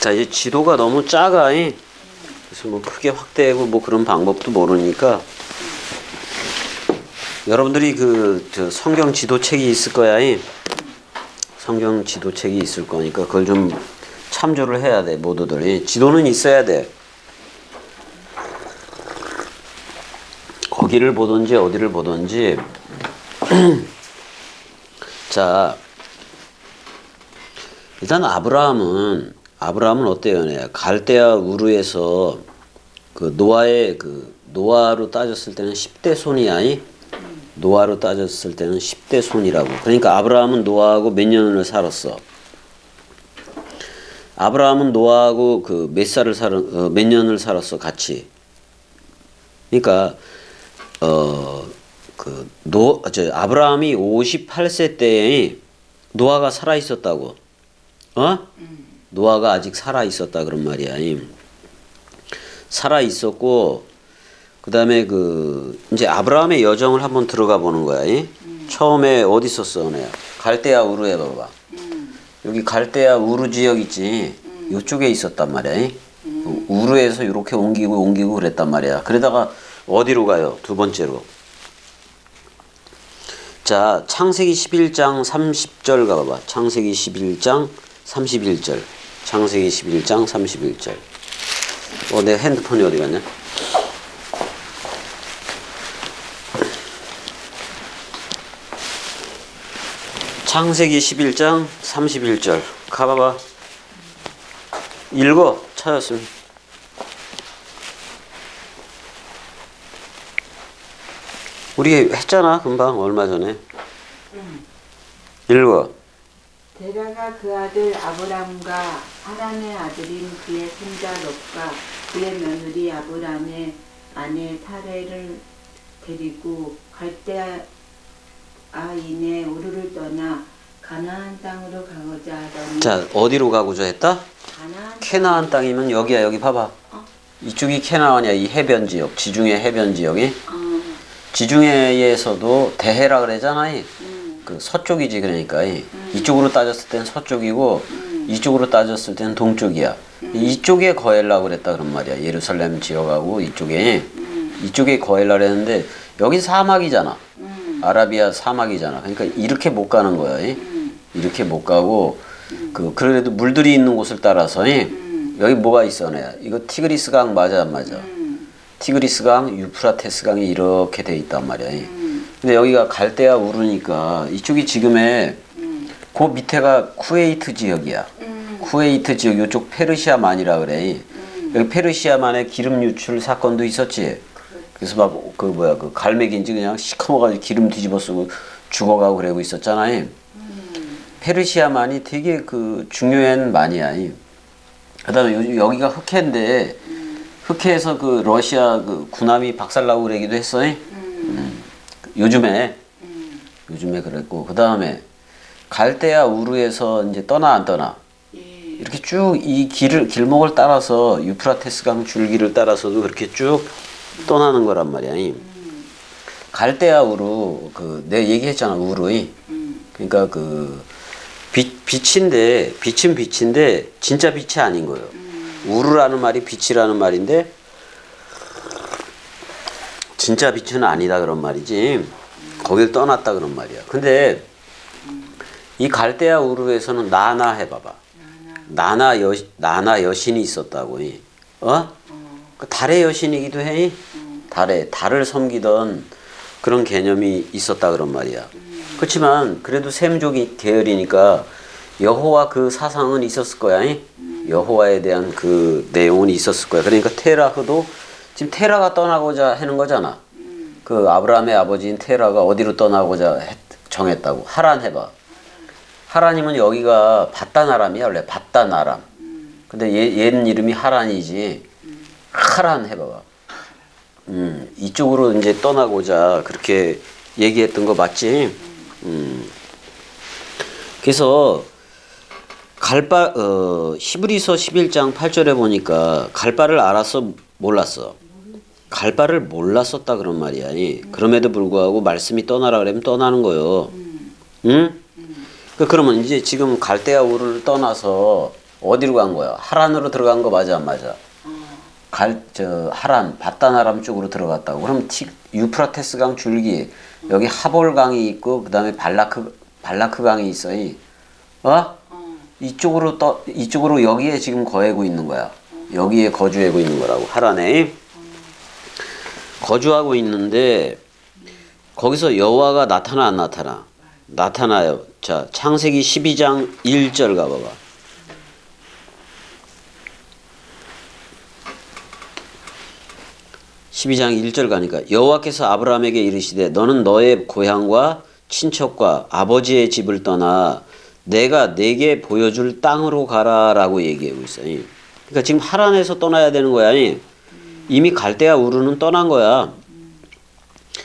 자, 이 지도가 너무 작아. 이. 그래서 뭐 크게 확대하고 뭐 그런 방법도 모르니까 여러분들이 그저 성경 지도책이 있을 거야. 이. 성경 지도책이 있을 거니까 그걸 좀 참조를 해야 돼 모두들이 지도는 있어야 돼. 거기를 보든지 어디를 보든지 자 일단 아브라함은 아브라함은 어때요? 네, 갈대아 우르에서 그 노아의 그 노아로 따졌을 때는 10대 손이야. 이? 노아로 따졌을 때는 10대 손이라고. 그러니까 아브라함은 노아하고 몇 년을 살았어? 아브라함은 노아하고 그 몇 살을 살, 어, 몇 년을 살았어 같이. 그러니까 어그노저 아브라함이 58세 때에 노아가 살아 있었다고. 어? 노아가 아직 살아 있었다 그런 말이야. 살아 있었고 그다음에 그 이제 아브라함의 여정을 한번 들어가 보는 거야. 이? 처음에 어디 있었어, 네. 갈대아 우르에 봐봐. 여기 갈대아 우르 지역 있지. 이쪽에 있었단 말이야. 이? 우르에서 이렇게 옮기고 옮기고 그랬단 말이야. 그러다가 어디로 가요? 두 번째로. 자, 창세기 11장 30절 가봐. 창세기 11장 31절. 창세기 11장 31절. 어, 내 핸드폰이 어디 갔냐? 창세기 11장 31절. 가봐봐. 읽어. 찾았으면. 우리 했잖아. 금방 얼마 전에. 읽어. 데라가 그 아들 아브람과 하란의 아들인 그의 손자 롯과 그의 며느리 아브람의 아내 사레를 데리고 갈대아인의 우르를 떠나 가나안 땅으로 가고자 하더니 자, 어디로 가고자 했다? 가나안 캐나안 땅이면 여기야. 여기 봐봐. 어? 이쪽이 캐나안이야. 이 해변 지역. 지중해 해변 지역이. 어, 지중해에서도 대해라 그러잖아. 이. 음, 그 서쪽이지 그러니까 이. 이쪽으로 따졌을 땐 서쪽이고 음. 이쪽으로 따졌을 때는 동쪽이야. 이쪽에 거헬라 그랬다 그런 말이야. 예루살렘 지역하고 이쪽에 음, 이쪽에 거헬라 그랬는데 여기 사막이잖아. 음, 아라비아 사막이잖아. 그러니까 이렇게 못 가는 거야. 이. 음, 이렇게 못 가고 그 그래도 물들이 있는 곳을 따라서 이. 음, 여기 뭐가 있어, 네. 이거 티그리스 강 맞아 안 맞아? 음, 티그리스 강, 유프라테스 강이 이렇게 돼 있단 말이야. 이. 음, 근데 여기가 갈대아 우르니까 이쪽이 지금의 음, 그 밑에가 쿠웨이트 지역이야. 음, 쿠웨이트 지역 이쪽 페르시아만이라 그래. 여기 페르시아만에 기름 유출 사건도 있었지. 그래서 막 그 뭐야 그 갈매기인지 그냥 시커머가지고 기름 뒤집어 쓰고 죽어가고 그러고 있었잖아. 요 페르시아만이 되게 그 중요한 만이야. 이. 그다음에 요- 여기가 흑해인데 흑해에서 그 러시아 그 군함이 박살나고 그러기도 했어. 이. 음, 요즘에 음, 요즘에 그랬고 그 다음에 갈대아 우르에서 이제 떠나 안 떠나 예, 이렇게 쭉 이 길을 길목을 따라서 유프라테스 강 줄기를 따라서도 그렇게 쭉 떠나는 거란 말이야. 이. 갈대아 우르 그 내가 얘기했잖아 우르이 음, 그러니까 그 빛, 빛인데 빛은 빛인데 진짜 빛이 아닌 거예요. 우르라는 말이 빛이라는 말인데 진짜 빛은 아니다 그런 말이지. 거길 떠났다 그런 말이야. 근데 이 갈대아 우르에서는 나나 해봐봐. 나나 여 나나 여신이 있었다고. 이. 어? 그 달의 여신이기도 해. 달에 달을 섬기던 그런 개념이 있었다 그런 말이야. 그렇지만 그래도 셈족이 계열이니까 여호와 그 사상은 있었을 거야. 이? 여호와에 대한 그 내용은 있었을 거야. 그러니까 테라흐도 지금 테라가 떠나고자 하는 거잖아. 그 아브라함의 아버지인 테라가 어디로 떠나고자 했- 정했다고. 하란 해봐. 하란이면 여기가 바다나람이야 원래 바다나람. 근데 얘, 얘는 이름이 하란이지. 하란 해봐봐. 음, 이쪽으로 이제 떠나고자 그렇게 얘기했던 거 맞지? 음. 그래서 갈바 어 히브리서 11장 8절에 보니까 갈바를 알았어 몰랐어. 갈 바를 몰랐었다 그런 말이야. 이. 그럼에도 불구하고 말씀이 떠나라 그러면 떠나는 거요. 응? 그 그러면 이제 지금 갈대아 우를 떠나서 어디로 간 거야? 하란으로 들어간 거 맞아 안 맞아? 갈저 하란 바단 아람 쪽으로 들어갔다고. 그럼 티, 유프라테스 강 줄기 여기 하볼 강이 있고 그다음에 발라크 발라크 강이 있어. 이. 어? 이쪽으로 떠 이쪽으로 여기에 지금 거하고 있는 거야. 여기에 거주하고 있는 거라고 하란에 거주하고 있는데 거기서 여호와가 나타나 안 나타나? 나타나요. 자, 창세기 12장 1절 가 봐 봐. 십이 장 1절 가니까 여호와께서 아브라함에게 이르시되 너는 너의 고향과 친척과 아버지의 집을 떠나 내가 내게 보여줄 땅으로 가라라고 얘기하고 있어요. 그러니까 지금 하란에서 떠나야 되는 거야. 이미 갈대아 우르는 떠난 거야.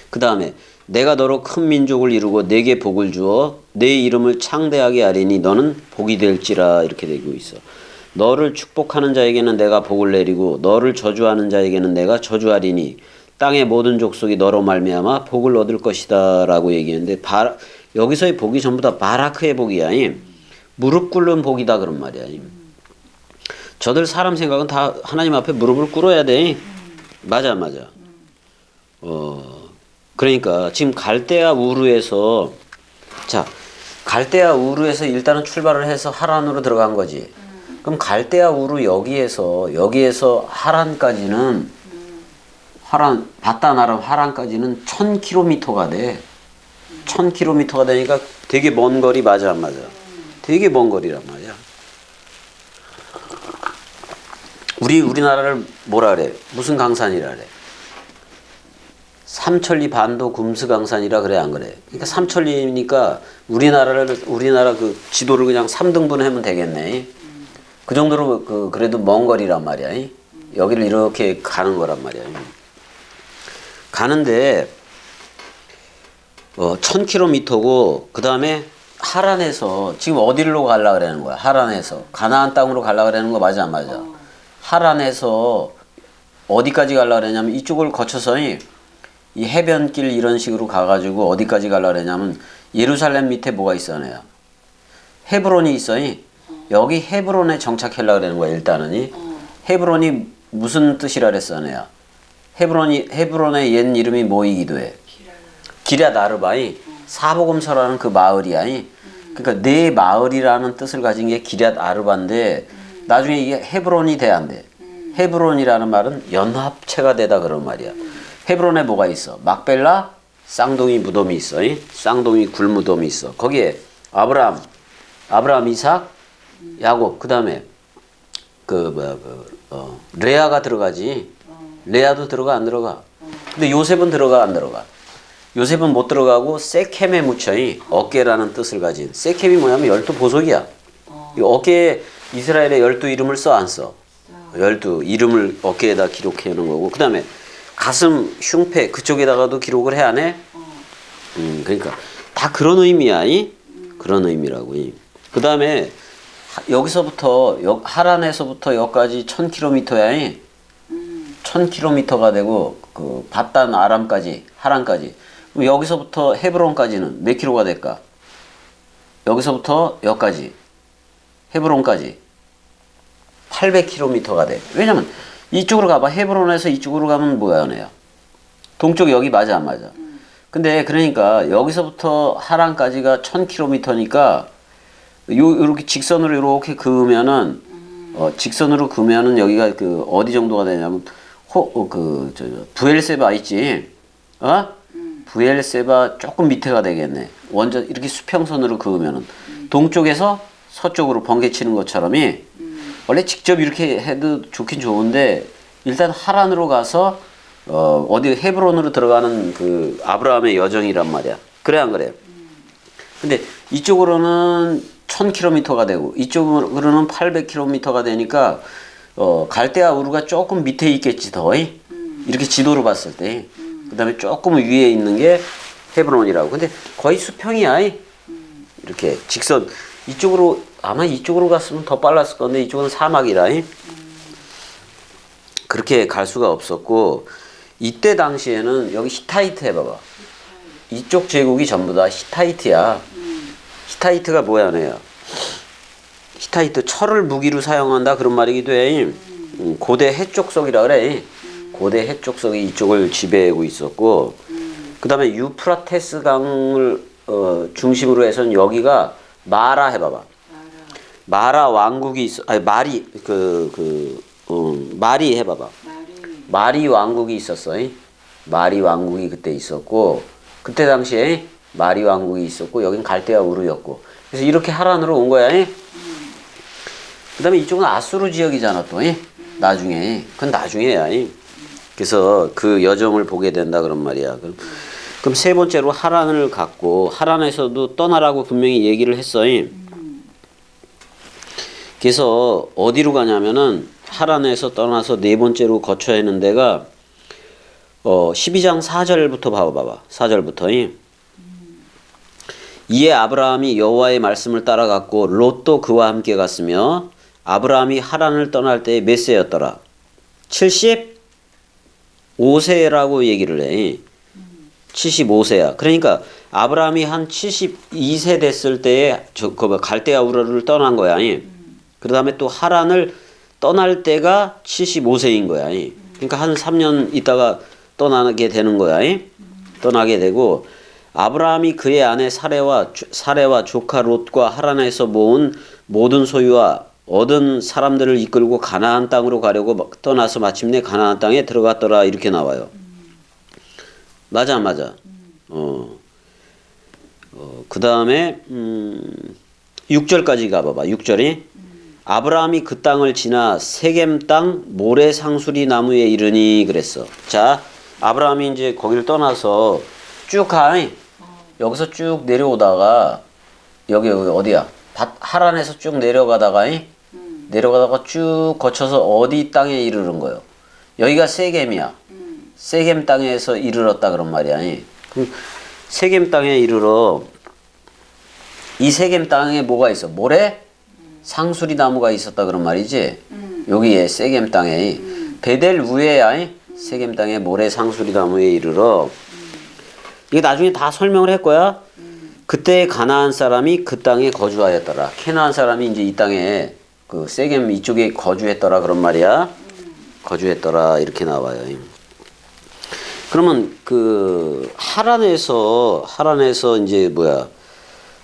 그 다음에 내가 너로 큰 민족을 이루고 내게 복을 주어 내 이름을 창대하게 하리니 너는 복이 될지라 이렇게 되고 있어. 너를 축복하는 자에게는 내가 복을 내리고 너를 저주하는 자에게는 내가 저주하리니 땅의 모든 족속이 너로 말미암아 복을 얻을 것이다라고 얘기했는데 바, 여기서의 복이 전부 다 바라크의 복이야. 이. 무릎 꿇는 복이다 그런 말이야. 이. 저들 사람 생각은 다 하나님 앞에 무릎을 꿇어야 돼. 맞아 맞아. 어 그러니까 지금 갈대아 우르에서 자 갈대아 우르에서 일단은 출발을 해서 하란으로 들어간 거지. 그럼 갈대아 우르 여기에서 여기에서 하란까지는 하란 아람 하란까지는 1000km가 돼. 1000km가 되니까 되게 먼 거리 맞아 안 맞아? 되게 먼 거리란 말이야. 우리 우리나라를 뭐라 그래? 무슨 강산이라 그래? 삼천리 반도 금수 강산이라 그래 안 그래? 그러니까 삼천리니까 우리나라를 우리나라 그 지도를 그냥 3등분 하면 되겠네. 그 정도로 그 그래도 먼 거리란 말이야. 이? 여기를 이렇게 가는 거란 말이야. 가는데 어 1000km고 그다음에 하란에서 지금 어디로 가려 그러는 거야? 하란에서 가나안 땅으로 가려 그러는 거 맞아 안 맞아? 하란에서 어디까지 가려 그러냐면 이쪽을 거쳐서 이, 이 해변길 이런 식으로 가가지고 어디까지 가려 그러냐면 예루살렘 밑에 뭐가 있어 내야 헤브론이 있어 이. 여기 헤브론에 정착하려고 그러는 거야 일단은 이. 헤브론이 무슨 뜻이라 내야 헤브론이 헤브론의 옛 이름이 뭐이기도 해 기랴 아르바이 사복음서라는 그 마을이야. 이. 그러니까 내 마을이라는 뜻을 가진 게 기랴 아르바인데 나중에 이게 헤브론이 돼안 돼. 헤브론이라는 말은 연합체가 되다 그런 말이야. 헤브론에 뭐가 있어? 막벨라 쌍둥이 무덤이 있어. 이? 쌍둥이 굴무덤이 있어. 거기에 아브라함, 아브라함 이삭, 야곱 그다음에 그 뭐야 그 어, 레아가 들어가지. 레아도 들어가 안 들어가. 근데 요셉은 들어가 안 들어가. 요셉은 못 들어가고 세켐에 묻혀이 어깨라는 뜻을 가진 세켐이 뭐냐면 열두 보석이야. 이 어깨에 이스라엘의 열두 이름을 써 안 써? 열두 이름을 어깨에다 기록해 놓은 거고 그 다음에 가슴 흉패 그쪽에다가도 기록을 해야 안 해? 음 그러니까 다 그런 의미야. 이? 그런 의미라고. 이. 그 다음에 하- 여기서부터 여, 하란에서부터 여기까지 1000km야. 이. 1000km가 되고 그 바단 아람까지 하란까지 그럼 여기서부터 헤브론까지는 몇 킬로가 될까? 여기서부터 여기까지 헤브론까지 800km가 돼. 왜냐면 이쪽으로 가봐. 헤브론에서 이쪽으로 가면 뭐야 너야? 동쪽 여기 맞아 안 맞아? 근데 그러니까 여기서부터 하란까지가 1000km니까 요 이렇게 직선으로 이렇게 그으면은 어, 직선으로 그으면은 여기가 그 어디 정도가 되냐면 호그저 부엘세바 있지? 어? 부엘세바 조금 밑에가 되겠네. 완전 이렇게 수평선으로 그으면은. 동쪽에서 서쪽으로 번개치는 것처럼이 원래 직접 이렇게 해도 좋긴 좋은데 일단 하란으로 가서 어 어디 헤브론으로 들어가는 그 아브라함의 여정이란 말이야. 그래 안 그래? 근데 이쪽으로는 1000km가 되고 이쪽으로는 800km가 되니까 어 갈대아 우르가 조금 밑에 있겠지 더 이? 이렇게 지도로 봤을 때. 그다음에 조금 위에 있는 게 헤브론이라고. 근데 거의 수평이야 이? 이렇게 직선 이쪽으로 아마 이쪽으로 갔으면 더 빨랐을 건데 이쪽은 사막이라 이? 그렇게 갈 수가 없었고 이때 당시에는 여기 히타이트 해봐봐 이쪽 제국이 전부 다 히타이트야 히타이트가 뭐야, 내야? 히타이트 철을 무기로 사용한다 그런 말이기도 해. 음, 고대 해족석이라 그래. 고대 해족석이 이쪽을 지배하고 있었고, 그 다음에 유프라테스 강을 어, 중심으로 해서는 여기가 마라 해봐봐. 마라 왕국이 있어. 아니 마리 그그 어, 마리 해봐봐. 말이 왕국이 있었어. 이. 마리 왕국이 그때 있었고 그때 당시에 마리 왕국이 있었고 여긴 갈대아 우르였고 그래서 이렇게 하란으로 온 거야. 이. 그다음에 이쪽은 아수르 지역이잖아 또. 이. 나중에 그건 나중에야. 이. 그래서 그 여정을 보게 된다 그런 말이야. 그럼, 그럼 세 번째로 하란을 갔고 하란에서도 떠나라고 분명히 얘기를 했어. 이. 그래서 어디로 가냐면은 하란에서 떠나서 네 번째로 거쳐야 하는 데가 어 12장 4절부터 봐봐 봐봐. 4절부터. 이. 이에 아브라함이 여호와의 말씀을 따라갔고 롯도 그와 함께 갔으며 아브라함이 하란을 떠날 때에 몇 세였더라? 75세라고 얘기를 해. 75세야. 그러니까 아브라함이 한 72세 됐을 때에 저그 갈대아 우르를 떠난 거야. 그 다음에 또 하란을 떠날 때가 75세인 거야. 그러니까 한 3년 있다가 떠나게 되는 거야. 떠나게 되고 아브라함이 그의 아내 사레와 조- 사레와 조카 롯과 하란에서 모은 모든 소유와 얻은 사람들을 이끌고 가나안 땅으로 가려고 막 떠나서 마침내 가나안 땅에 들어갔더라 이렇게 나와요. 맞아 맞아. 어. 어, 그 다음에 음, 6절까지 가봐봐. 6절이 아브라함이 그 땅을 지나 세겜 땅 모래 상수리 나무에 이르니 그랬어. 자, 아브라함이 이제 거기를 떠나서 쭉 가. 여기서 쭉 내려오다가 여기 여기 어디야? 밭 하란에서 쭉 내려가다가 이? 내려가다가 쭉 거쳐서 어디 땅에 이르는 거예요? 여기가 세겜이야. 세겜 땅에서 이르렀다 그런 말이야. 이. 그럼 세겜 땅에 이르러 이 세겜 땅에 뭐가 있어? 모래? 상수리 나무가 있었다 그런 말이지. 여기에 세겜 땅에 베델 위에야 이? 세겜 땅에 모래 상수리 나무에 이르러 이게 나중에 다 설명을 할 거야. 그때 가나안 사람이 그 땅에 거주하였더라. 캐나안 사람이 이제 이 땅에 그 세겜 이쪽에 거주했더라 그런 말이야. 거주했더라 이렇게 나와요. 그러면 그 하란에서 하란에서 이제 뭐야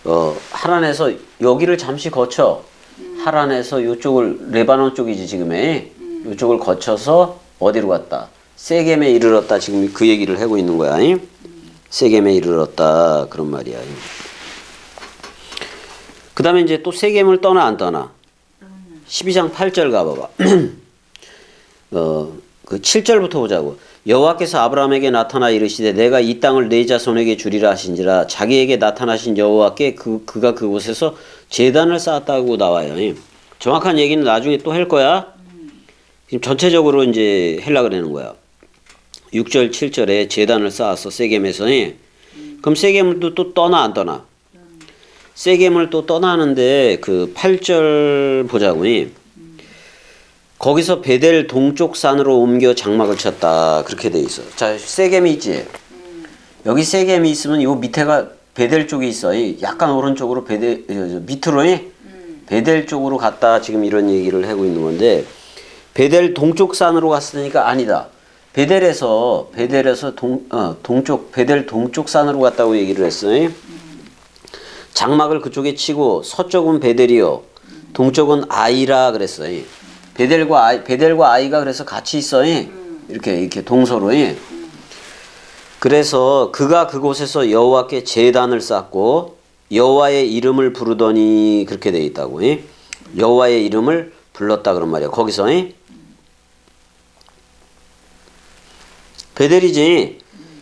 어 하란에서 여기를 잠시 거쳐 하란에서 요쪽을 레바논 쪽이지 지금에 요쪽을 거쳐서 어디로 갔다? 세겜에 이르렀다. 지금 그 얘기를 하고 있는 거야. 이? 세겜에 이르렀다. 그런 말이야. 그 다음에 이제 또 세겜을 떠나 안 떠나? 12장 8절 가봐봐. 어, 그 7절부터 보자고. 여호와께서 아브라함에게 나타나 이르시되 내가 이 땅을 네 자손에게 주리라 하신지라 자기에게 나타나신 여호와께 그 그가 그곳에서 제단을 쌓았다고 나와요. 정확한 얘기는 나중에 또 할 거야. 지금 전체적으로 이제 헬라 그러는 거야. 6절 7절에 제단을 쌓았어 세겜에서. 그럼 세겜도 또 떠나 안 떠나? 세겜을 또 떠나는데 그 8절 보자고. 거기서 베델 동쪽 산으로 옮겨 장막을 쳤다 그렇게 돼 있어. 자 세겜이 있지. 여기 세겜이 있으면 요 밑에가 베델 쪽이 있어. 이 약간 오른쪽으로 베델 밑으로 이 베델 쪽으로 갔다 지금 이런 얘기를 하고 있는 건데 베델 동쪽 산으로 갔으니까 아니다. 베델에서 베델에서 동 어, 동쪽 베델 동쪽 산으로 갔다고 얘기를 했어. 이. 장막을 그쪽에 치고 서쪽은 베델이요 동쪽은 아이라 그랬어. 이. 베델과 아이 베델과 아이가 그래서 같이 있어. 이. 이렇게 이렇게 동서로. 이. 그래서 그가 그곳에서 여호와께 제단을 쌓고 여호와의 이름을 부르더니 그렇게 돼 있다고. 이. 여호와의 이름을 불렀다 그런 말이야. 거기서 이. 베델이지.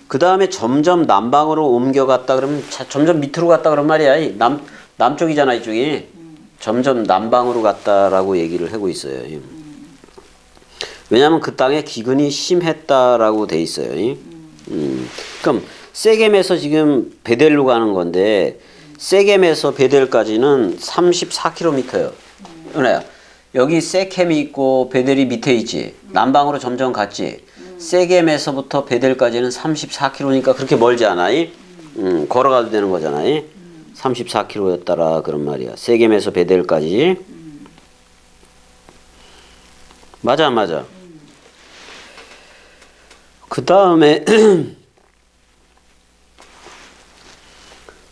그 다음에 점점 남방으로 옮겨갔다 그러면 자, 점점 밑으로 갔다 그런 말이야. 이남 남쪽이잖아 이쪽이. 점점 남방으로 갔다라고 얘기를 하고 있어요. 이. 왜냐하면 그 땅에 기근이 심했다라고 돼 있어요. 이. 음. 그럼 세겜에서 지금 베델로 가는 건데 세겜에서 베델까지는 34km예요. 은혜야. 여기 세켐이 있고 베델이 밑에 있지. 남방으로 점점 갔지. 세겜에서부터 베델까지는 34km니까 그렇게 멀지 않아. 이? 음, 걸어가도 되는 거잖아. 이? 34km였다라 그런 말이야. 세겜에서 베델까지. 맞아, 맞아. 그 다음에,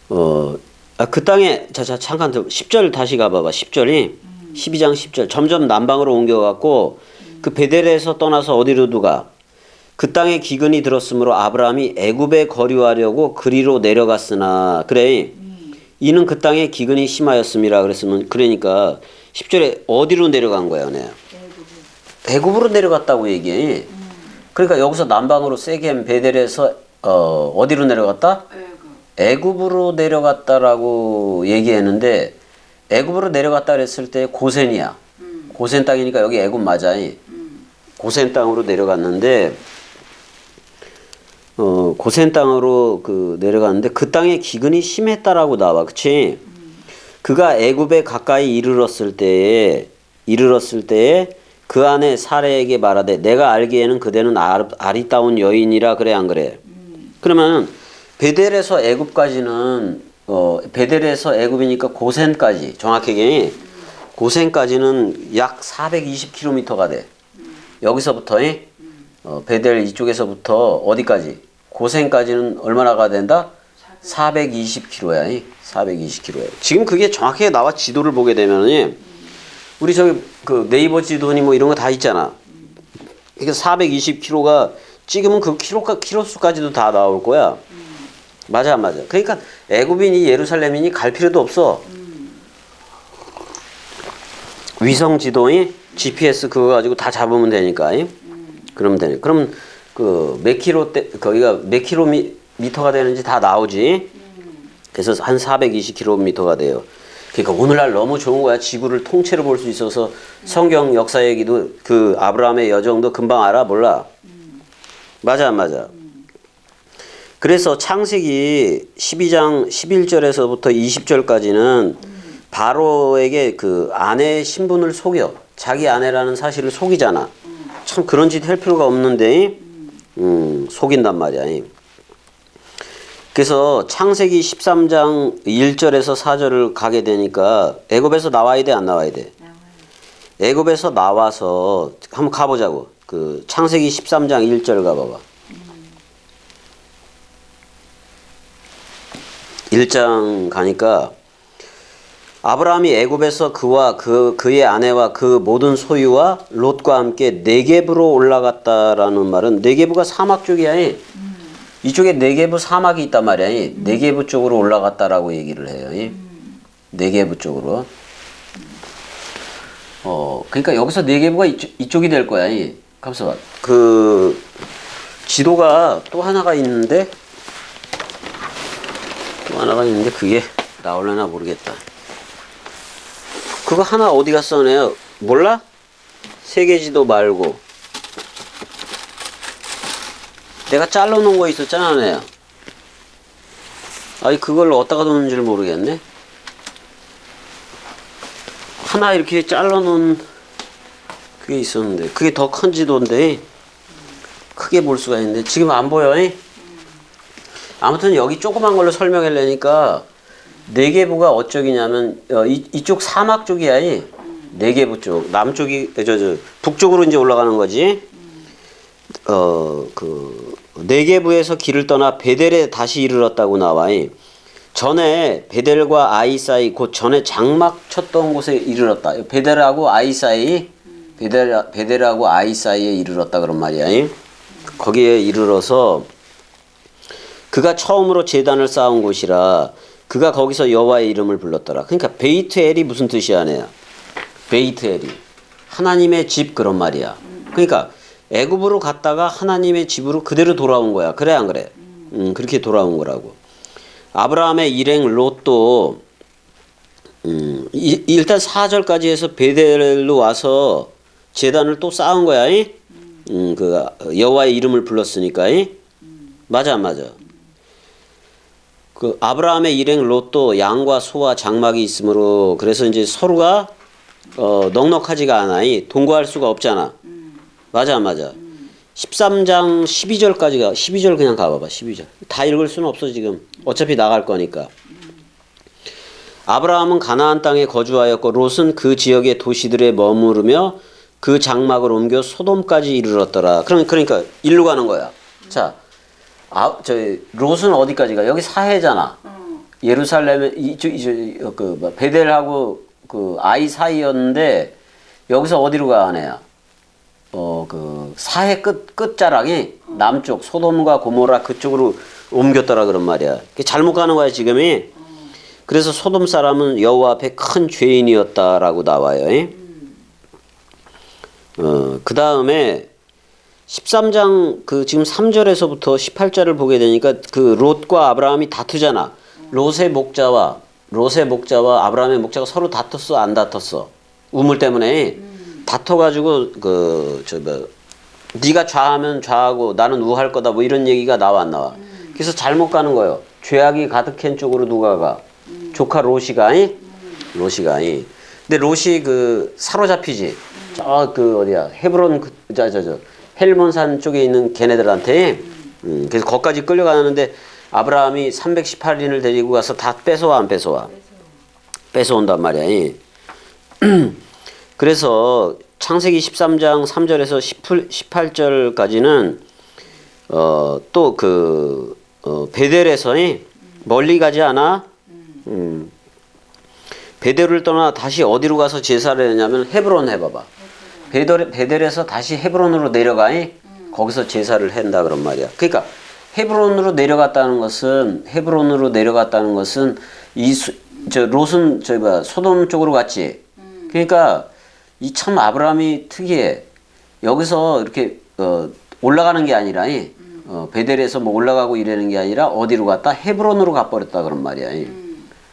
어, 아, 그 땅에, 자, 자, 잠깐, 더 10절 다시 가봐봐. 10절이, 12장 10절. 점점 남방으로 옮겨갔고, 그 베델에서 떠나서 어디로 누가? 그 땅에 기근이 들었으므로 아브라함이 애굽에 거류하려고 그리로 내려갔으나, 그래. 이는 그 땅에 기근이 심하였음이라 그랬으면, 그러니까, 10절에 어디로 내려간 거야, 네. 애굽으로 내려갔다고 얘기해. 그러니까 여기서 남방으로 세겜 베델에서 어, 어디로 내려갔다? 애굽 으로 내려갔다라고 얘기했는데 애굽으로 내려갔다 그랬을 때 고센이야. 고센 땅이니까 여기 애굽 맞아. 고센 땅으로 내려갔는데 어, 고센 땅으로 그 내려갔는데 그 땅에 기근이 심했다라고 나와. 그치? 그가 애굽에 가까이 이르렀을 때에 이르렀을 때에 그 안에 사례에게 말하되 내가 알기에는 그대는 아, 아리따운 여인이라 그래 안 그래? 그러면 베델에서 애굽까지는 어 베델에서 애굽이니까 고센까지 정확하게 고센까지는 약 420km가 돼. 여기서부터 이 어, 베델 이쪽에서부터 어디까지? 고센까지는 얼마나 가 된다? 420km야. 420km야. 지금 그게 정확하게 나와 지도를 보게 되면은 우리 저기 그 네이버 지도니 뭐 이런 거 다 있잖아. 이게 420km가 찍으면 그 키로가 키로수까지도 다 나올 거야. 맞아 안 맞아. 그러니까 애굽이니 예루살렘이니 갈 필요도 없어. 위성 지도니 GPS 그거 가지고 다 잡으면 되니까. 이? 그러면 되네. 그럼 그 몇 킬로 때 거기가 몇 킬로미터가 되는지 다 나오지. 그래서 한 420km가 돼요. 그러니까 오늘날 너무 좋은 거야. 지구를 통째로 볼 수 있어서 성경 역사 얘기도 그 아브라함의 여정도 금방 알아 몰라. 맞아 안 맞아. 그래서 창세기 12장 11절에서부터 20절까지는 바로에게 그 아내의 신분을 속여 자기 아내라는 사실을 속이잖아. 참 그런 짓 할 필요가 없는데 음, 속인단 말이야. 그래서 창세기 13장 1절에서 4절을 가게 되니까 애굽에서 나와야 돼 안 나와야 돼? 애굽에서 나와서 한번 가보자고. 그 창세기 13장 1절 가봐봐. 1장 가니까 아브라함이 애굽에서 그와 그 그의 아내와 그 모든 소유와 롯과 함께 네겝으로 올라갔다라는 말은 네겝가 사막 쪽이야. 이. 이쪽에 네게부 사막이 있단 말이야. 이. 네게부 쪽으로 올라갔다라고 얘기를 해요. 이. 네게부 쪽으로. 어, 그러니까 여기서 네게부가 이쪽, 이쪽이 될 거야. 봐. 그 지도가 또 하나가 있는데 또 하나가 있는데 그게 나올려나 모르겠다. 그거 하나 어디 갔어, 네 몰라? 세계지도 말고. 내가 잘라놓은 거 있었잖아, 내야. 아니, 그걸 어디다가 놓는지를 모르겠네. 하나 이렇게 잘라놓은 그게 있었는데, 그게 더 큰 지도인데, 크게 볼 수가 있는데, 지금 안 보여, 이? 아무튼 여기 조그만 걸로 설명하려니까, 네개부가 어쩌기냐면, 어, 이, 이쪽 사막 쪽이야, 이. 네개부 쪽. 남쪽이, 저, 저, 북쪽으로 이제 올라가는 거지. 어, 그, 네게부에서 길을 떠나 베델에 다시 이르렀다고 나와. 이. 전에 베델과 아이 사이, 곧 전에 장막 쳤던 곳에 이르렀다. 베델하고 아이 사이, 베델, 베델하고 아이 사이에 이르렀다 그런 말이야. 이. 거기에 이르러서 그가 처음으로 재단을 쌓은 곳이라 그가 거기서 여호와의 이름을 불렀더라. 그러니까 베이트엘이 무슨 뜻이야, 네야? 베이트엘이 하나님의 집 그런 말이야. 그러니까 애굽으로 갔다가 하나님의 집으로 그대로 돌아온 거야. 그래 안 그래? 음, 그렇게 돌아온 거라고. 아브라함의 일행 롯도 음, 이- 일단 4절까지 해서 베델로 와서 제단을 또 쌓은 거야. 이? 음, 그 여호와의 이름을 불렀으니까. 이? 맞아 안 맞아? 그 아브라함의 일행 롯도 양과 소와 장막이 있으므로 그래서 이제 서로가 어, 넉넉하지가 않아이 동거할 수가 없잖아. 맞아 안 맞아? 13장 12절까지가 12절 그냥 가봐봐 12절 다 읽을 수는 없어 지금 어차피 나갈 거니까 아브라함은 가나안 땅에 거주하였고 롯은 그 지역의 도시들에 머무르며 그 장막을 옮겨 소돔까지 이르렀더라. 그럼 그러니까 일로 가는 거야. 자, 아, 저 롯은 어디까지 가? 여기 사해잖아. 어. 예루살렘에 이쪽 이쪽 그 뭐, 베델하고 그 아이 사이였는데 여기서 어디로 가 아내야? 어그 사해 끝 끝자락이 남쪽 소돔과 고모라 그쪽으로 옮겼더라 그런 말이야. 그게 잘못 가는 거야 지금이. 그래서 소돔 사람은 여호와 앞에 큰 죄인이었다라고 나와요. 예? 어, 그 다음에 13장 그 지금 3절에서부터 18절을 보게 되니까 그 롯과 아브라함이 다투잖아. 롯의 목자와 롯의 목자와 아브라함의 목자가 서로 다퉜어 안 다퉜어? 우물 때문에 다퉈 가지고 그저 뭐, 네가 좌하면 좌하고 나는 우할 거다 뭐 이런 얘기가 나와 안 나와. 그래서 잘못 가는 거예요. 죄악이 가득한 쪽으로 누가 가? 조카 롯이가 이? 롯이가 이. 근데 롯이 그 사로잡히지. 저 그 어디야 헤브론 그저저 저 헬몬산 쪽에 있는 걔네들한테 음, 그래서 거기까지 끌려가는데 아브라함이 318인을 데리고 가서 다 뺏어와 안 뺏어와 뺏어온단 말이야. 이. 그래서 창세기 13장 3절에서 18, 18절까지는 어, 또그 어, 베델에서 이 멀리 가지 않아. 음. 베델을 떠나 다시 어디로 가서 제사를 했냐면 헤브론 해봐봐. 베델, 베델에서 다시 헤브론으로 내려가니 거기서 제사를 한다 그런 말이야. 그러니까 헤브론으로 내려갔다는 것은 헤브론으로 내려갔다는 것은 이저 롯은 저기 봐 소돔 쪽으로 갔지. 그러니까 이 참 아브라함이 특이해. 여기서 이렇게 어, 올라가는 게 아니라 이, 어, 베델에서 뭐 올라가고 이러는 게 아니라 어디로 갔다 헤브론으로 가버렸다 그런 말이야. 이.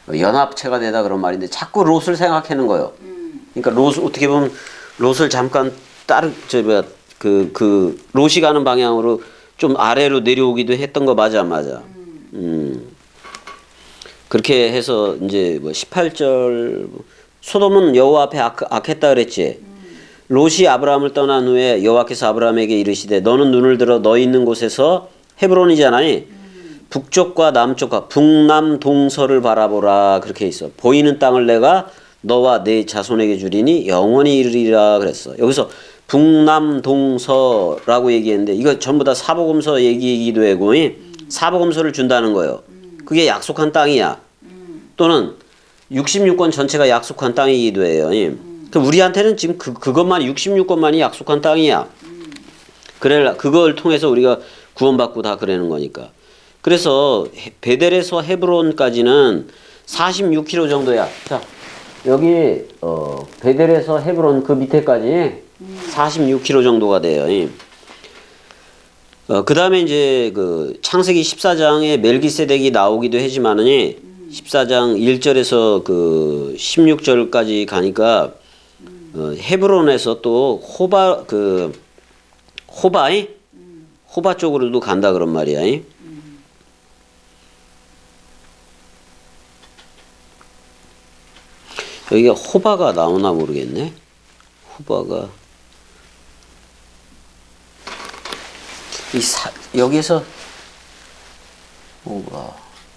어, 연합체가 되다 그런 말인데 자꾸 롯을 생각하는 거요. 그러니까 롯 어떻게 보면 롯을 잠깐 따르 저 뭐야 그그 롯이 가는 방향으로 좀 아래로 내려오기도 했던 거 맞아 맞아. 음. 그렇게 해서 이제 뭐 18절 소돔은 여호와 앞에 악, 악했다 그랬지. 롯이 아브라함을 떠난 후에 여호와께서 아브라함에게 이르시되 너는 눈을 들어 너 있는 곳에서 헤브론이잖아니 북쪽과 남쪽과 북남 동서를 바라보라 그렇게 있어. 보이는 땅을 내가 너와 내 자손에게 주리니 영원히 이르리라 그랬어. 여기서 북남 동서라고 얘기했는데 이거 전부 다 사복음서 얘기이기도 하고 이 사복음서를 준다는 거예요. 그게 약속한 땅이야. 또는 66권 전체가 약속한 땅이기도 해요. 이. 그 우리한테는 지금 그 그것만 66권만이 약속한 땅이야. 그래 그걸 통해서 우리가 구원받고 다 그러는 거니까. 그래서 헤- 베델에서 헤브론까지는 46km 정도야. 자 여기 어 베델에서 헤브론 그 밑에까지 46km 정도가 돼요. 이. 어, 그 다음에 이제 그 창세기 14장에 멜기세덱이 나오기도 하지만은 14장 1절에서 그 16절까지 가니까 어, 헤브론에서 또 호바 그 호바이 호바 쪽으로도 간다 그런 말이야. 이. 여기가 호바가 나오나 모르겠네. 호바가 이 사, 여기서 호바.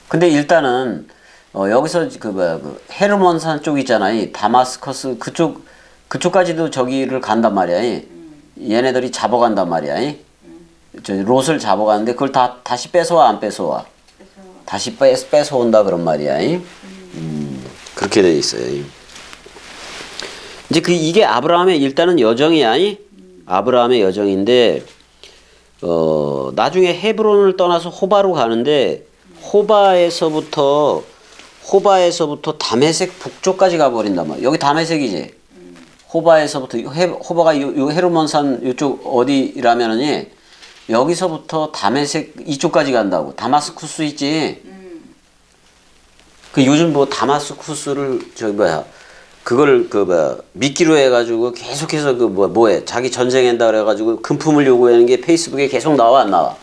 근데 일단은 어, 여기서 그 뭐야 그 헤르몬산 쪽 있잖아. 이 다마스커스 그쪽 그쪽까지도 저기를 간단 말이야. 이. 얘네들이 잡아간단 말이야. 이. 저 롯을 잡아가는데 그걸 다 다시 뺏어와 안 뺏어와? 다시 뺏 뺏어온다 그런 말이야. 이. 음, 그렇게 돼 있어요. 이. 이제 그 이게 아브라함의 일단은 여정이야. 이? 아브라함의 여정인데 어 나중에 헤브론을 떠나서 호바로 가는데 호바에서부터 호바에서부터 다메섹 북쪽까지 가버린단 말이야. 여기 다메섹이지. 호바에서부터 요 헤, 호바가 요, 요 헤르몬산 요쪽 어디라면은 여기서부터 다메섹 이쪽까지 간다고. 다마스쿠스 있지. 그 요즘 뭐 다마스쿠스를 저기 뭐야 그걸 그 뭐야 미끼로 해가지고 계속해서 그 뭐 뭐해 자기 전쟁한다 그래가지고 금품을 요구하는 게 페이스북에 계속 나와 안 나와.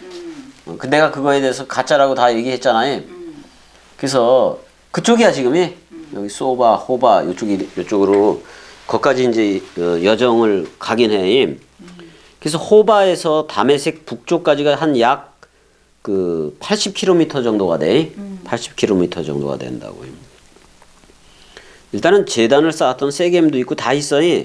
어, 그 내가 그거에 대해서 가짜라고 다 얘기했잖아요. 그래서 그쪽이야 지금이 여기 소바 호바 요쪽이 요쪽으로 거기까지 이제 어, 여정을 가긴 해. 그래서 호바에서 다메섹 북쪽까지가 한 약 그 80km 정도가 돼. 80km 정도가 된다고요. 일단은 재단을 쌓았던 세겜도 있고 다 있어요.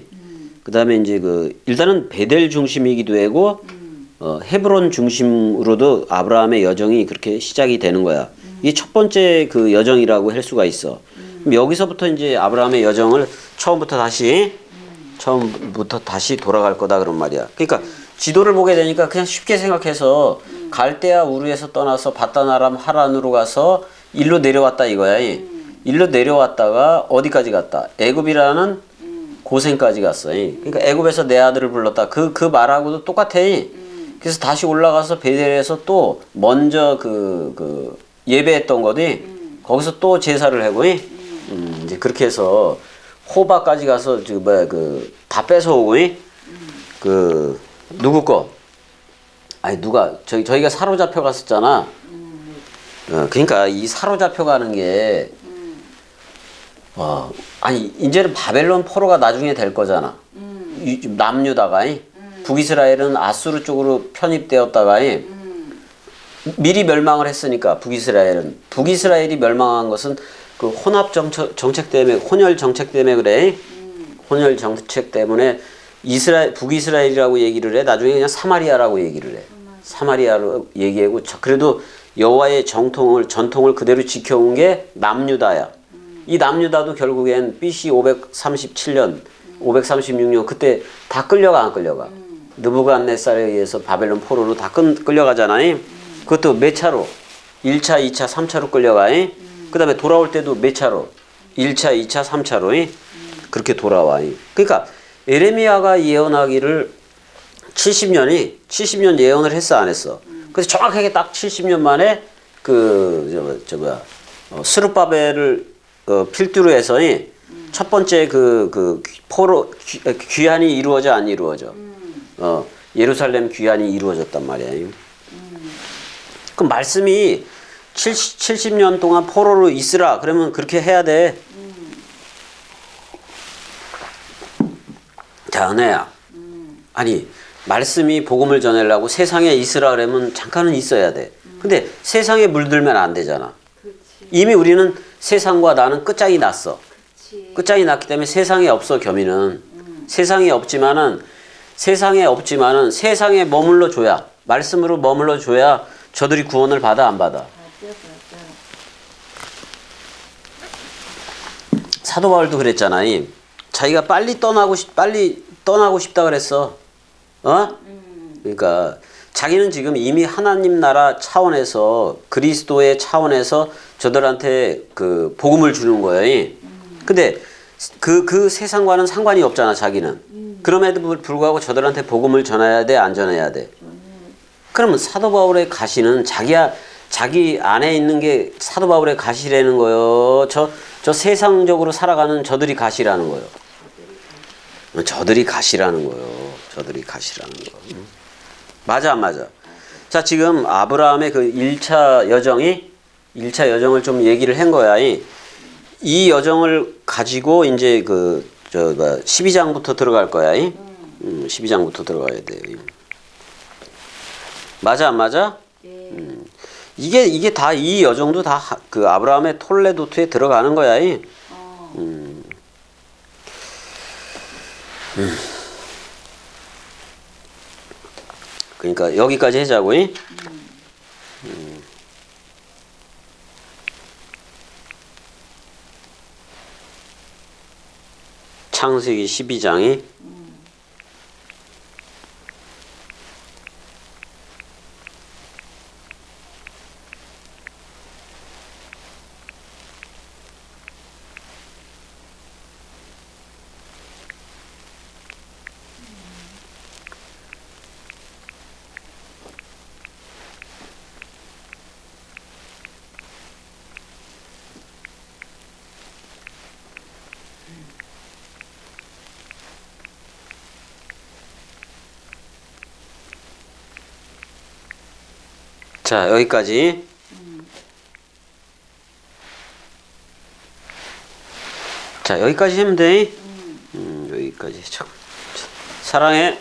그다음에 이제 그 일단은 베델 중심이기도 하고 음. 어, 헤브론 중심으로도 아브라함의 여정이 그렇게 시작이 되는 거야. 이게 첫 번째 그 여정이라고 할 수가 있어. 그럼 여기서부터 이제 아브라함의 여정을 처음부터 다시 처음부터 다시 돌아갈 거다 그런 말이야. 그러니까 지도를 보게 되니까 그냥 쉽게 생각해서 갈대아 우르에서 떠나서 바다나람 하란으로 가서 일로 내려왔다 이거야. 일로 내려왔다가 어디까지 갔다? 애굽이라는 고생까지 갔어. 그러니까 애굽에서 내 아들을 불렀다. 그 그 말하고도 똑같아. 그래서 다시 올라가서 베델에서 또 먼저 그, 그 예배했던 거지. 거기서 또 제사를 하고, 음, 이제 그렇게 해서 호바까지 가서 저 뭐야 그다 뺏어오고, 그 누구 거? 아니 누가 저희 저희가 사로잡혀 갔었잖아. 어, 그러니까 이 사로잡혀 가는 게 어, 아니 이제는 바벨론 포로가 나중에 될 거잖아. 이- 남유다가 이? 북이스라엘은 아수르 쪽으로 편입되었다가 이? 미리 멸망을 했으니까 북이스라엘은 북이스라엘이 멸망한 것은 그 혼합 정책, 정책 때문에 혼혈 정책 때문에 그래. 혼혈 정책 때문에 이스라엘 북이스라엘이라고 얘기를 해. 나중에 그냥 사마리아라고 얘기를 해. 사마리아로 얘기하고 저- 그래도 여호와의 정통을 전통을 그대로 지켜온 게 남유다야. 이 남유다도 결국엔 BC 537년, 536년 그때 다 끌려가 안 끌려가. 느부갓네살에 의해서 바벨론 포로로 다 끌, 끌려가잖아요. 그것도 몇 차로? 1차, 2차, 3차로 끌려가. 그 다음에 돌아올 때도 몇 차로? 1차, 2차, 3차로. 그렇게 돌아와. 그러니까 에레미야가 예언하기를 70년이 70년 예언을 했어 안 했어. 그래서 정확하게 딱 70년 만에 그저 저 뭐야 어, 스룹바벨을 어, 필두로 해서 이첫 번째 그 그 포로 귀, 귀환이 이루어져 안 이루어져. 어 예루살렘 귀환이 이루어졌단 말이야. 그 말씀이 70, 70년 동안 포로로 있으라 그러면 그렇게 해야 돼. 자 은혜야. 아니 말씀이 복음을 전하려고 세상에 있으라 그러면 잠깐은 있어야 돼. 근데 세상에 물들면 안 되잖아. 이미 우리는 세상과 나는 끝장이 났어. 그렇지. 끝장이 났기 때문에 세상에 없어 겸이는 세상에 없지만은 세상에 없지만은 세상에 머물러 줘야 말씀으로 머물러 줘야 저들이 구원을 받아 안 받아. 사도 바울도 그랬잖아. 이. 자기가 빨리 떠나고 싶 빨리 떠나고 싶다 그랬어. 어? 그러니까 자기는 지금 이미 하나님 나라 차원에서 그리스도의 차원에서 저들한테 그 복음을 주는 거예요. 이. 근데 그, 그 세상과는 상관이 없잖아, 자기는. 그럼에도 불- 불구하고 저들한테 복음을 전해야 돼, 안 전해야 돼? 그러면 사도 바울의 가시는 자기야, 자기 안에 있는 게 사도 바울의 가시라는 거요. 저, 저 세상적으로 살아가는 저들이 가시라는 거요. 저들이 가시라는 거요. 저들이 가시라는 거. 응? 맞아, 안 맞아? 자, 지금 아브라함의 그 1차 여정이, 1차 여정을 좀 얘기를 한 거야. 이, 이 여정을 가지고 이제 그, 저, 뭐, 12장부터 들어갈 거야. 이? 음, 12장부터 들어가야. 이. 맞아, 안 맞아? 예. 이게, 이게 다, 이 여정도 다 그 아브라함의 톨레도트에 들어가는 거야. 이. 어. 그러니까 여기까지 하자고. 이? 음. 창세기 12장이 자, 여기까지. 자, 여기까지 하면 돼. 음, 여기까지. 참. 사랑해.